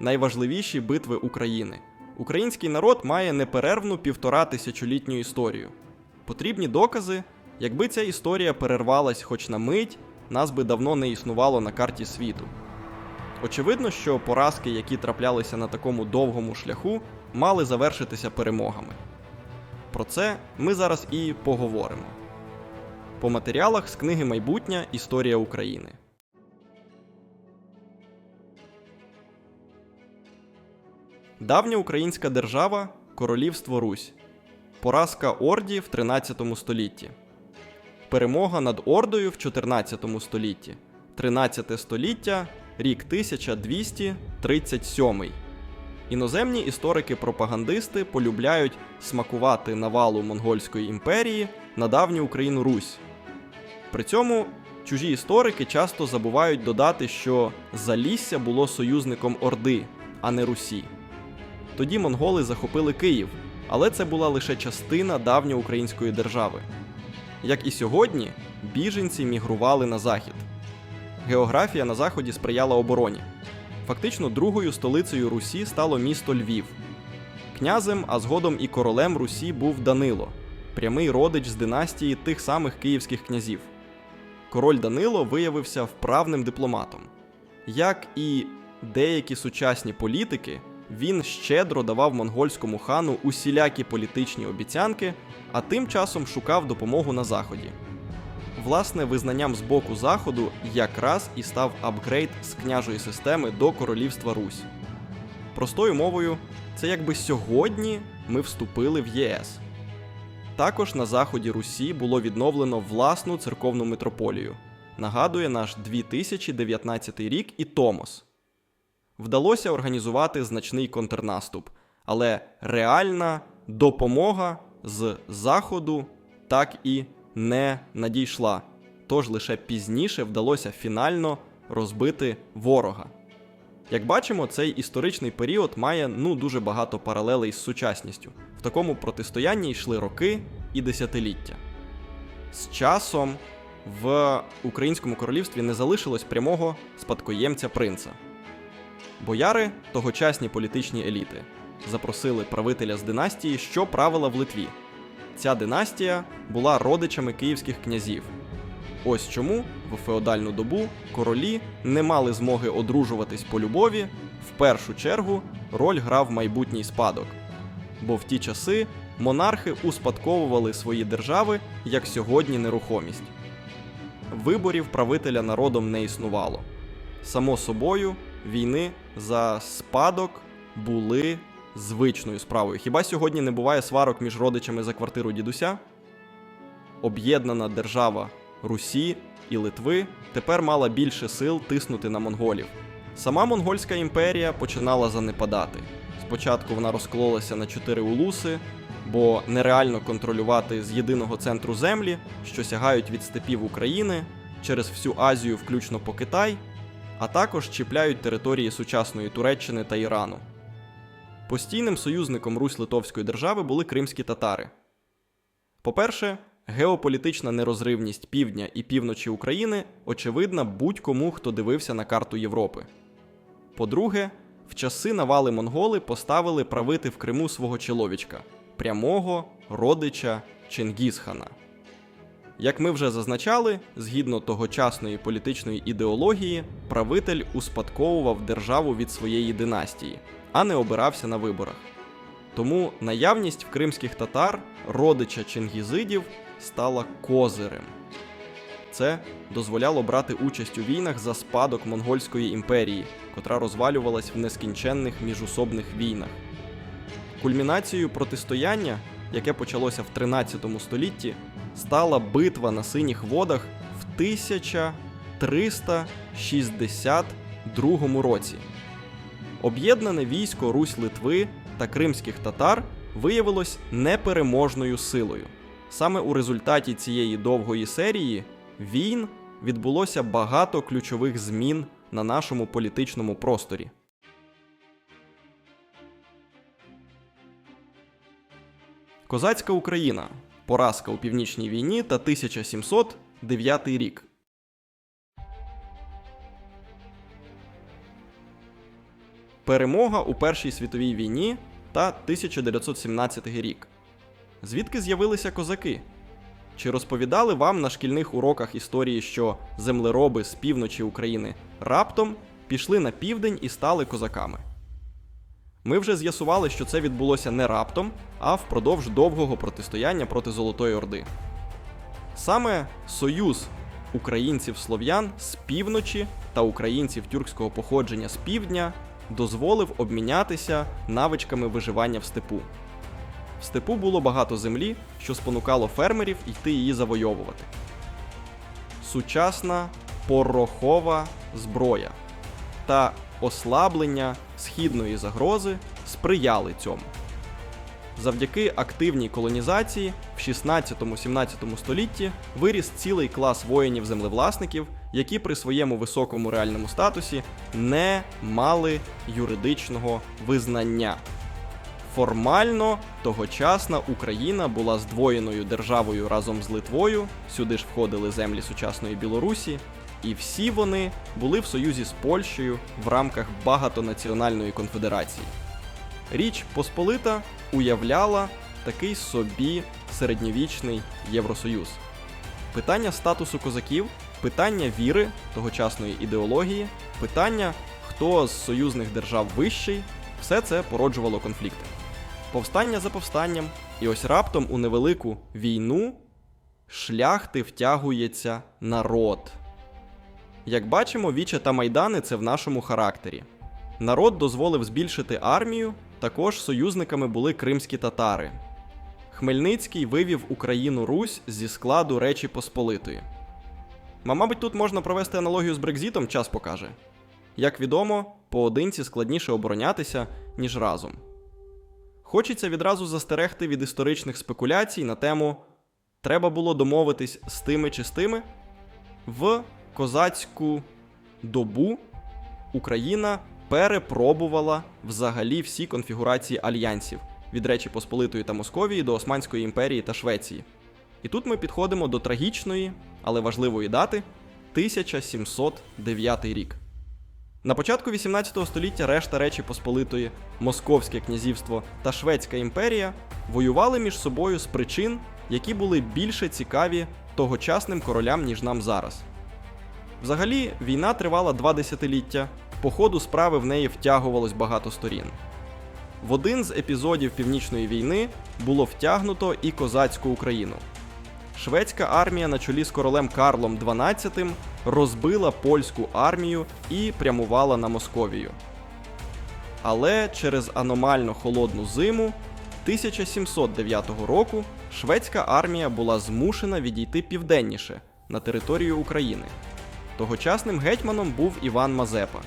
найважливіші битви України. Український народ має неперервну півтора тисячолітню історію. Потрібні докази, якби ця історія перервалась хоч на мить, нас би давно не існувало на карті світу. Очевидно, що поразки, які траплялися на такому довгому шляху, мали завершитися перемогами. Про це ми зараз і поговоримо. По матеріалах з книги Майбутня Історія України. Давня українська держава Королівство Русь. Поразка Орді в 13 столітті. Перемога над Ордою в 14 столітті. 13 століття, рік 1237. Іноземні історики-пропагандисти полюбляють смакувати навалу Монгольської імперії на давню Україну Русь. При цьому чужі історики часто забувають додати, що Залісся було союзником Орди, а не Русі. Тоді монголи захопили Київ, але це була лише частина давньоукраїнської держави. Як і сьогодні, біженці мігрували на захід. Географія на заході сприяла обороні. Фактично другою столицею Русі стало місто Львів. Князем, а згодом і королем Русі був Данило, прямий родич з династії тих самих київських князів. Король Данило виявився вправним дипломатом. Як і деякі сучасні політики, він щедро давав монгольському хану усілякі політичні обіцянки, а тим часом шукав допомогу на заході. Власне, визнанням з боку заходу якраз і став апгрейд з княжої системи до королівства Русь. Простою мовою, це якби сьогодні ми вступили в ЄС. Також на заході Русі було відновлено власну церковну митрополію. Нагадує наш 2019 рік і Томос. Вдалося організувати значний контрнаступ, але реальна допомога з заходу так і не надійшла. Тож лише пізніше вдалося фінально розбити ворога. Як бачимо, цей історичний період має ну дуже багато паралелей з сучасністю. В такому протистоянні йшли роки і десятиліття. З часом в українському королівстві не залишилось прямого спадкоємця принца. Бояри, тогочасні політичні еліти, запросили правителя з династії, що правила в Литві. Ця династія була родичами київських князів. Ось чому в феодальну добу королі не мали змоги одружуватись по любові, в першу чергу роль грав майбутній спадок. Бо в ті часи монархи успадковували свої держави як сьогодні нерухомість. Виборів правителя народом не існувало. Само собою, війни за спадок були звичною справою. Хіба сьогодні не буває сварок між родичами за квартиру дідуся? Об'єднана держава Русі і Литви тепер мала більше сил тиснути на монголів. Сама монгольська імперія починала занепадати. Спочатку вона розкололася на чотири улуси, бо нереально контролювати з єдиного центру землі, що сягають від степів України через всю Азію, включно по Китай, а також чіпляють території сучасної Туреччини та Ірану. Постійним союзником Русь-Литовської держави були кримські татари. По-перше, геополітична нерозривність півдня і півночі України очевидна будь-кому, хто дивився на карту Європи. По-друге, в часи навали монголи поставили правити в Криму свого чоловічка прямого родича Чингісхана. Як ми вже зазначали, згідно тогочасної політичної ідеології, правитель успадковував державу від своєї династії, а не обирався на виборах. Тому наявність в кримських татар родича чингізидів стала козирем. Це дозволяло брати участь у війнах за спадок Монгольської імперії, котра розвалювалась в нескінченних міжусобних війнах. Кульмінацією протистояння, яке почалося в 13 столітті, стала битва на синіх водах в 1362 році. Об'єднане військо Русь Литви та кримських татар виявилось непереможною силою. Саме у результаті цієї довгої серії війн відбулося багато ключових змін на нашому політичному просторі. Козацька Україна. Поразка у північній війні та 1709 рік. перемога у Першій світовій війні та 1917 рік. Звідки з'явилися козаки? Чи розповідали вам на шкільних уроках історії, що землероби з півночі України раптом пішли на південь і стали козаками? Ми вже з'ясували, що це відбулося не раптом, а впродовж довгого протистояння проти Золотої Орди. Саме союз українців-слов'ян з півночі та українців тюркського походження з півдня дозволив обмінятися навичками виживання в степу. В степу було багато землі, що спонукало фермерів йти її завойовувати. Сучасна порохова зброя та ослаблення східної загрози сприяли цьому. Завдяки активній колонізації в 16-17 столітті виріс цілий клас воїнів-землевласників, які при своєму високому реальному статусі не мали юридичного визнання. Формально тогочасна Україна була здвоєною державою разом з Литвою, сюди ж входили землі сучасної Білорусі, і всі вони були в союзі з Польщею в рамках багатонаціональної конфедерації. Річ Посполита уявляла такий собі середньовічний Євросоюз. Питання статусу козаків, питання віри тогочасної ідеології, питання, хто з союзних держав вищий, все це породжувало конфлікти. Повстання за повстанням, і ось раптом у невелику війну шляхти втягується народ. Як бачимо, Віча та Майдани це в нашому характері. Народ дозволив збільшити армію, також союзниками були кримські татари. Хмельницький вивів Україну Русь зі складу Речі Посполитої. Ма, Мабуть, тут можна провести аналогію з Брекзітом, час покаже. Як відомо, поодинці складніше оборонятися, ніж разом. Хочеться відразу застерегти від історичних спекуляцій на тему треба було домовитись з тими чи з тими. В козацьку добу Україна перепробувала взагалі всі конфігурації альянсів від Речі Посполитої та Московії до Османської імперії та Швеції. І тут ми підходимо до трагічної, але важливої дати 1709 рік. На початку 18 століття решта Речі Посполитої, Московське князівство та Шведська імперія воювали між собою з причин, які були більше цікаві тогочасним королям, ніж нам зараз. Взагалі, війна тривала два десятиліття, по ходу справи в неї втягувалось багато сторін. В один з епізодів Північної війни було втягнуто і козацьку Україну. Шведська армія на чолі з королем Карлом XII розбила польську армію і прямувала на Московію. Але через аномально холодну зиму 1709 року шведська армія була змушена відійти південніше на територію України. Тогочасним гетьманом був Іван Мазепа.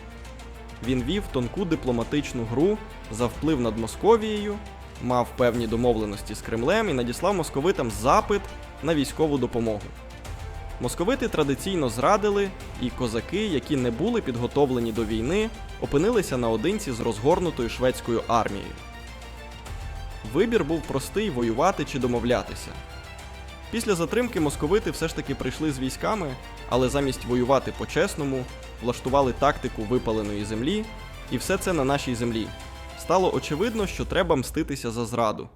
Він вів тонку дипломатичну гру за вплив над Московією, мав певні домовленості з Кремлем і надіслав московитам запит на військову допомогу. Московити традиційно зрадили, і козаки, які не були підготовлені до війни, опинилися наодинці з розгорнутою шведською армією. Вибір був простий воювати чи домовлятися. Після затримки московити все ж таки прийшли з військами, але замість воювати по-чесному, влаштували тактику випаленої землі, і все це на нашій землі. Стало очевидно, що треба мститися за зраду.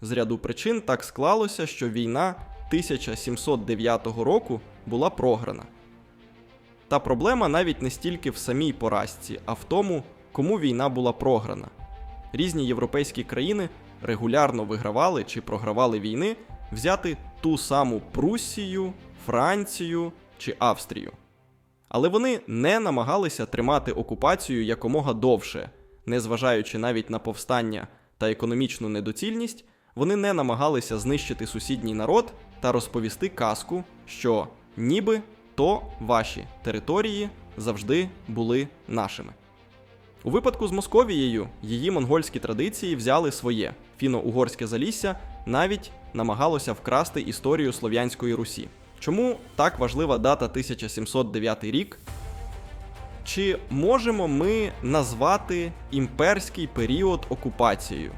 З ряду причин так склалося, що війна 1709 року була програна. Та проблема навіть не стільки в самій поразці, а в тому, кому війна була програна. Різні європейські країни регулярно вигравали чи програвали війни взяти ту саму Пруссію, Францію чи Австрію. Але вони не намагалися тримати окупацію якомога довше, незважаючи навіть на повстання та економічну недоцільність, вони не намагалися знищити сусідній народ та розповісти казку, що ніби то ваші території завжди були нашими. У випадку з Московією її монгольські традиції взяли своє фіно-угорське залісся навіть намагалося вкрасти історію Слов'янської Русі. Чому так важлива дата 1709 рік? Чи можемо ми назвати імперський період окупацією?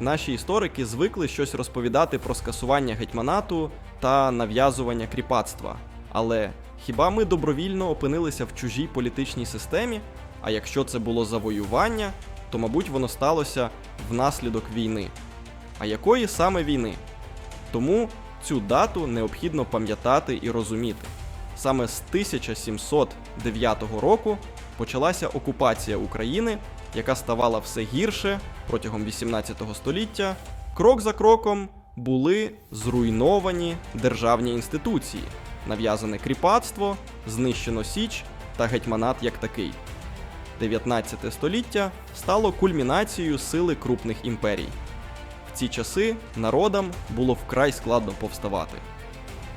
Наші історики звикли щось розповідати про скасування гетьманату та нав'язування кріпацтва. Але хіба ми добровільно опинилися в чужій політичній системі? А якщо це було завоювання, то, мабуть, воно сталося внаслідок війни. А якої саме війни? Тому цю дату необхідно пам'ятати і розуміти. Саме з 1709 року почалася окупація України, яка ставала все гірше протягом 18 століття. Крок за кроком були зруйновані державні інституції, нав'язане кріпацтво, знищено Січ та гетьманат як такий. 19 століття стало кульмінацією сили крупних імперій. Ці часи народам було вкрай складно повставати.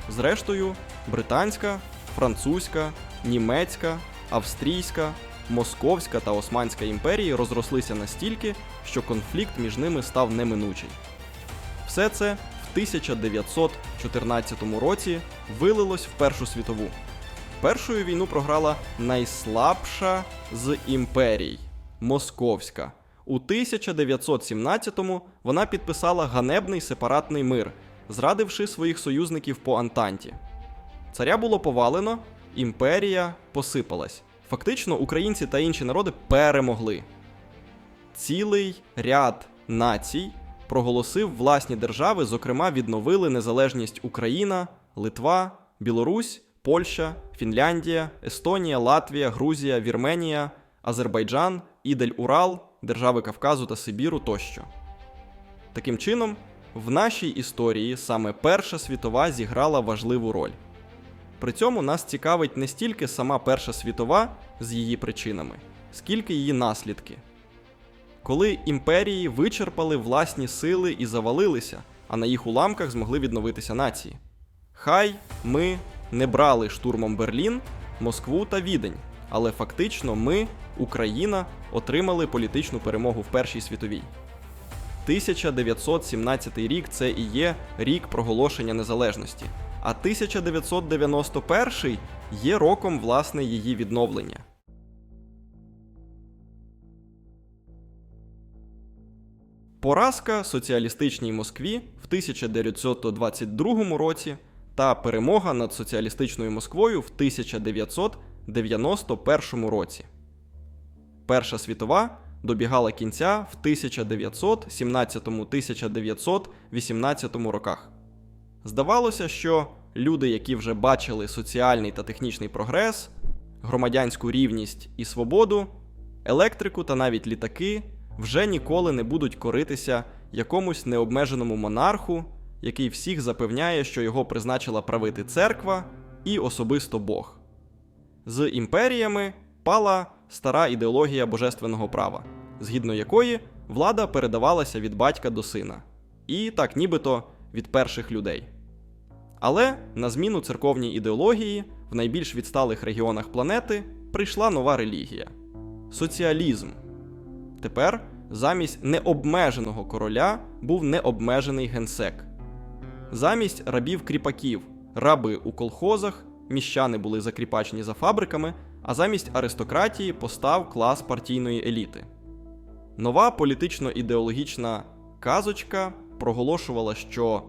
Зрештою, британська, французька, німецька, австрійська, московська та Османська імперії розрослися настільки, що конфлікт між ними став неминучий. Все це в 1914 році вилилось в Першу світову. Першою війну програла найслабша з імперій Московська. У 1917-му вона підписала ганебний сепаратний мир, зрадивши своїх союзників по Антанті. Царя було повалено, імперія посипалась. Фактично, українці та інші народи перемогли. Цілий ряд націй проголосив власні держави, зокрема, відновили незалежність Україна, Литва, Білорусь, Польща, Фінляндія, Естонія, Латвія, Грузія, Вірменія, Азербайджан, Ідель Урал, держави Кавказу та Сибіру тощо. Таким чином, в нашій історії саме Перша світова зіграла важливу роль. При цьому нас цікавить не стільки сама Перша світова з її причинами, скільки її наслідки. Коли імперії вичерпали власні сили і завалилися, а на їх уламках змогли відновитися нації. Хай ми не брали штурмом Берлін, Москву та Відень, але фактично ми, Україна, отримали політичну перемогу в Першій світовій. 1917 рік це і є рік проголошення незалежності, а 1991 є роком власне її відновлення. Поразка соціалістичній Москві в 1922 році та перемога над соціалістичною Москвою в 1991 році. Перша світова добігала кінця в 1917-1918 роках. Здавалося, що люди, які вже бачили соціальний та технічний прогрес, громадянську рівність і свободу, електрику та навіть літаки вже ніколи не будуть коритися якомусь необмеженому монарху, який всіх запевняє, що його призначила правити церква і особисто Бог. З імперіями пала стара ідеологія божественного права, згідно якої влада передавалася від батька до сина, і так нібито від перших людей. Але на зміну церковній ідеології в найбільш відсталих регіонах планети прийшла нова релігія соціалізм. Тепер замість необмеженого короля був необмежений генсек. Замість рабів кріпаків, раби у колхозах, міщани були закріпачені за фабриками, а замість аристократії постав клас партійної еліти. Нова політично-ідеологічна казочка проголошувала, що,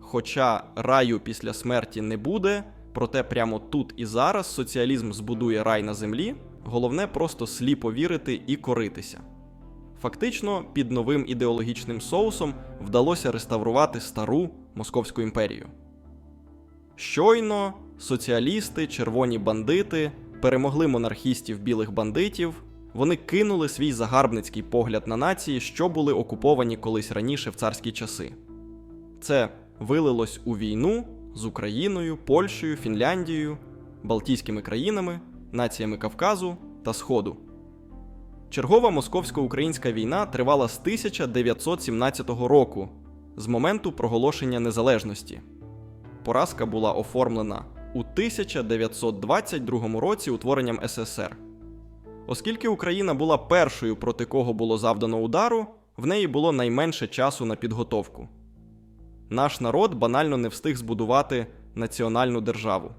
хоча раю після смерті не буде, проте прямо тут і зараз соціалізм збудує рай на землі, головне просто сліпо вірити і коритися. Фактично, під новим ідеологічним соусом вдалося реставрувати стару Московську імперію. Щойно соціалісти, червоні бандити перемогли монархістів білих бандитів, вони кинули свій загарбницький погляд на нації, що були окуповані колись раніше в царські часи. Це вилилось у війну з Україною, Польщею, Фінляндією, Балтійськими країнами, націями Кавказу та Сходу. Чергова московсько-українська війна тривала з 1917 року, з моменту проголошення незалежності. Поразка була оформлена у 1922 році утворенням СССР. Оскільки Україна була першою, проти кого було завдано удару, в неї було найменше часу на підготовку. Наш народ банально не встиг збудувати національну державу.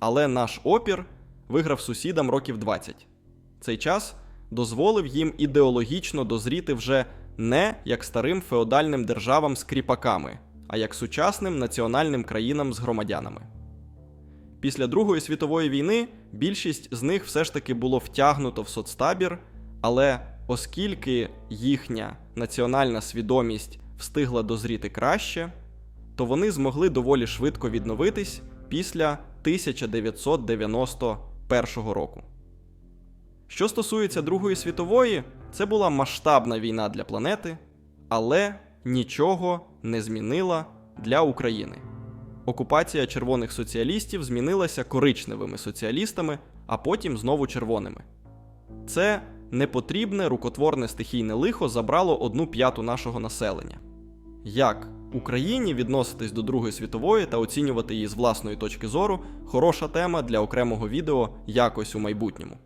Але наш опір виграв сусідам років 20. Цей час дозволив їм ідеологічно дозріти вже не як старим феодальним державам з кріпаками, а як сучасним національним країнам з громадянами. Після Другої світової війни більшість з них все ж таки було втягнуто в соцтабір, але оскільки їхня національна свідомість встигла дозріти краще, то вони змогли доволі швидко відновитись після 1991 року. Що стосується Другої світової, це була масштабна війна для планети, але нічого не змінила для України. Окупація червоних соціалістів змінилася коричневими соціалістами, а потім знову червоними. Це непотрібне рукотворне стихійне лихо забрало одну п'яту нашого населення. Як Україні відноситись до Другої світової та оцінювати її з власної точки зору хороша тема для окремого відео якось у майбутньому.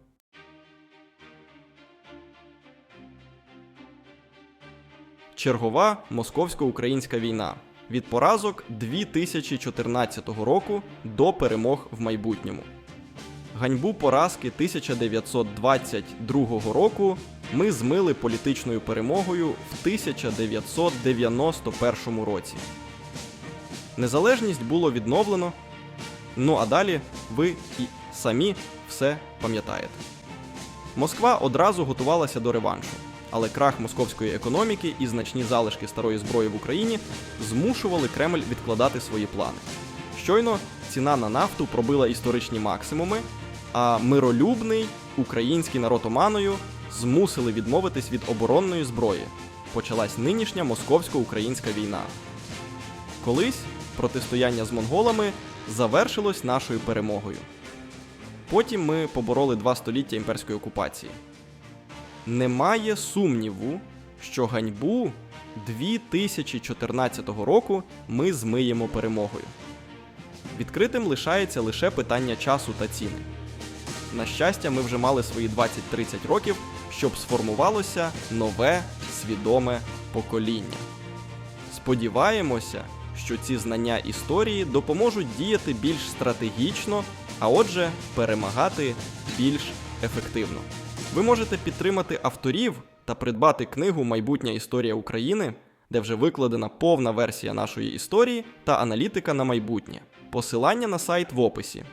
Чергова московсько-українська війна від поразок 2014 року до перемог в майбутньому. Ганьбу поразки 1922 року ми змили політичною перемогою в 1991 році. Незалежність було відновлено. Ну а далі ви і самі все пам'ятаєте. Москва одразу готувалася до реваншу, але крах московської економіки і значні залишки старої зброї в Україні змушували Кремль відкладати свої плани. Щойно ціна на нафту пробила історичні максимуми, а миролюбний український народ Оманою змусили відмовитись від оборонної зброї. Почалась нинішня московсько-українська війна. Колись протистояння з монголами завершилось нашою перемогою. Потім ми побороли два століття імперської окупації. Немає сумніву, що ганьбу 2014 року ми змиємо перемогою. Відкритим лишається лише питання часу та ціни. На щастя, ми вже мали свої 20-30 років, щоб сформувалося нове свідоме покоління. Сподіваємося, що ці знання історії допоможуть діяти більш стратегічно, а отже, перемагати більш ефективно. Ви можете підтримати авторів та придбати книгу Майбутня історія України, де вже викладена повна версія нашої історії та аналітика на майбутнє. Посилання на сайт в описі.